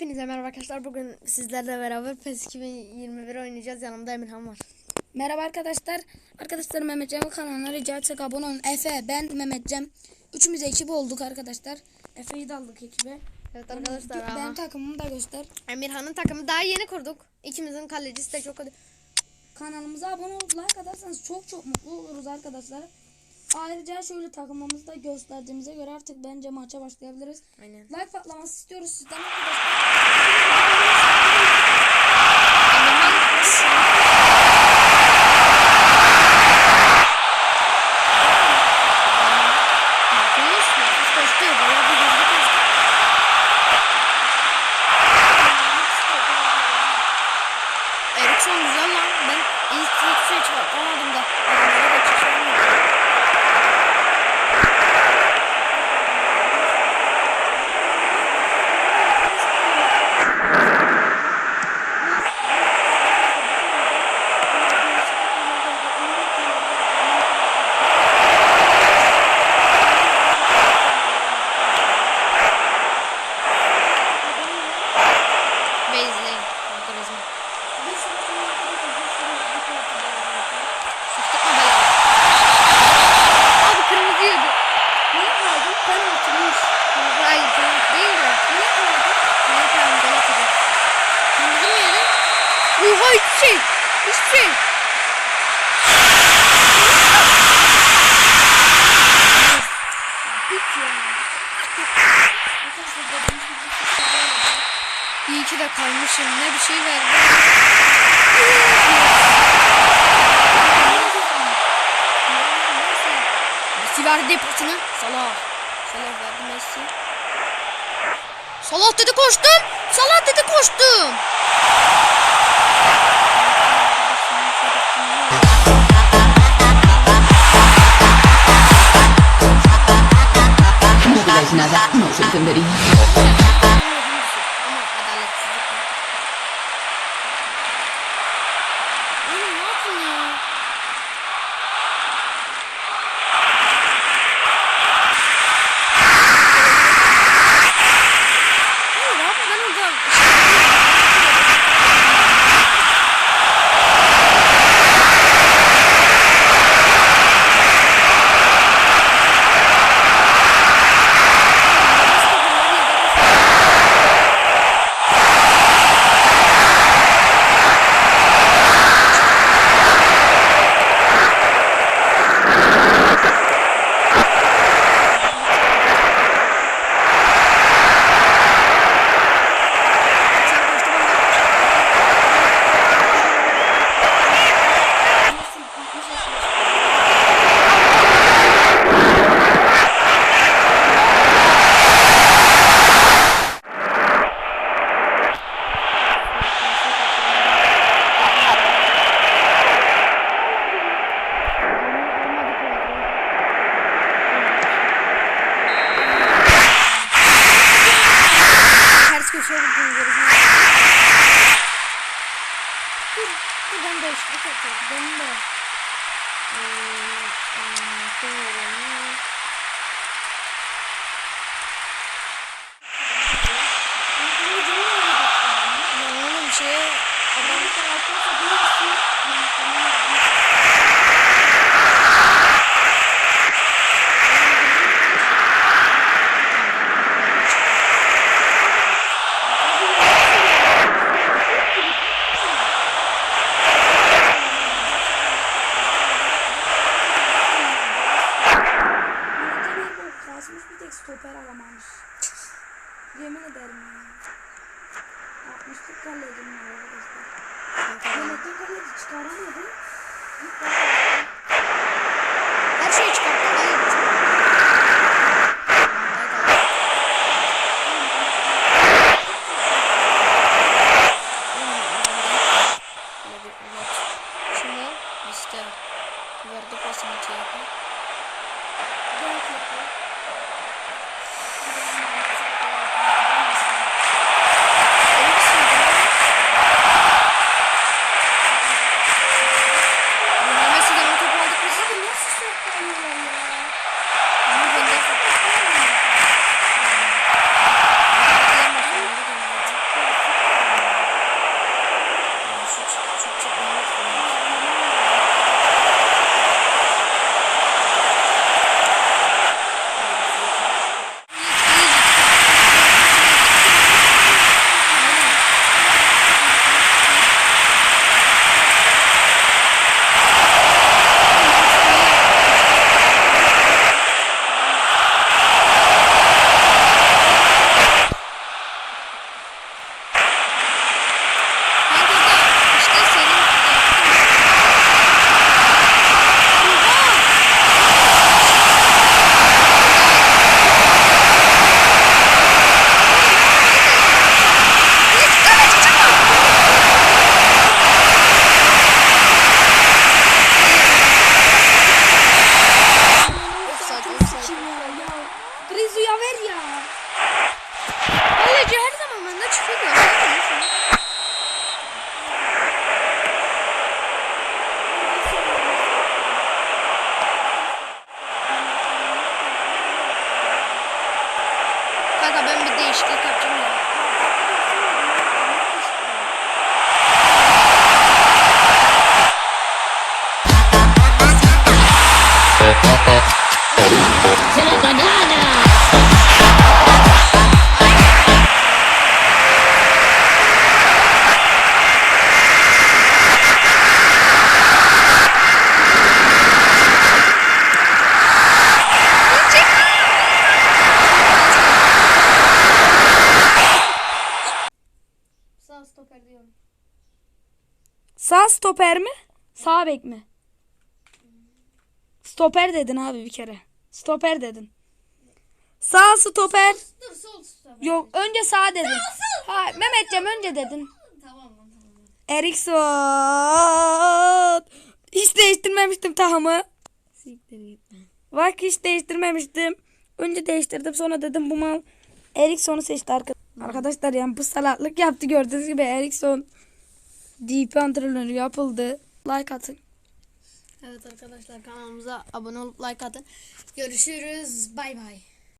Hepinize merhaba arkadaşlar. Bugün sizlerle beraber PES 2021 oynayacağız. Yanımda Emirhan var. Merhaba arkadaşlar. Arkadaşlar Mehmetcem kanalına rica etsek abone olun. Efe, ben, Mehmetcem. Üçümüz ekip olduk arkadaşlar. Efe'yi de aldık ekibe. Evet arkadaşlar. Ben aha. takımımı da göster. Emirhan'ın takımı daha yeni kurduk. İkimizin kalecisi de çok. Kanalımıza abone olup like atarsanız çok çok mutlu oluruz arkadaşlar. Ayrıca şöyle takımımızı da gösterdiğimize göre artık bence maça başlayabiliriz. Aynen. Like patlaması istiyoruz sizden. Eriksson güzel lan. Ben ilk çıkartamadım da. Adamlara da kaymışım. Ne bir şey verdi. Messi verdi pasını. Salah. Salah verdi Messi. Salah dedi koştum. Salah dedi koştum. No os entendería. Ama adaletsizlik var. Oğlum ne yaptın ya? Hayır abi ben orada Ters köşeye vurdum gerizekalı. Dur, dur ben değiştirip yapacağım. Benim de. Ee, ee, şöyle. Ya oğlum şeye adam Yönetmen o kasmış bir tek stoper alamamış. Yemin ederim ya. 60'lık kaleydim ya arkadaşlar. Yönetmen kaleci çıkaramadı. İlk defa- her şeyi çıkarttı. Sağ stoper diyorum. Sağ stoper mi? Sağ bek mi? Stoper dedin abi bir kere. Stoper dedin. Sağ stoper. Dur sol stoper. Yok önce sağ dedin. Ha Mehmetciğim önce dedin. Tamam lan tamam. Erikson. Hiç değiştirmemiştim. Siktir gitme. Bak hiç değiştirmemiştim. Önce değiştirdim sonra dedim bu mal Ericsson'u seçti arka- arkadaşlar. Yani bu salaklık yaptı gördüğünüz gibi Ericsson DP antrenörü yapıldı. Like atın. Evet arkadaşlar kanalımıza abone olup like atın. Görüşürüz. Bay bay.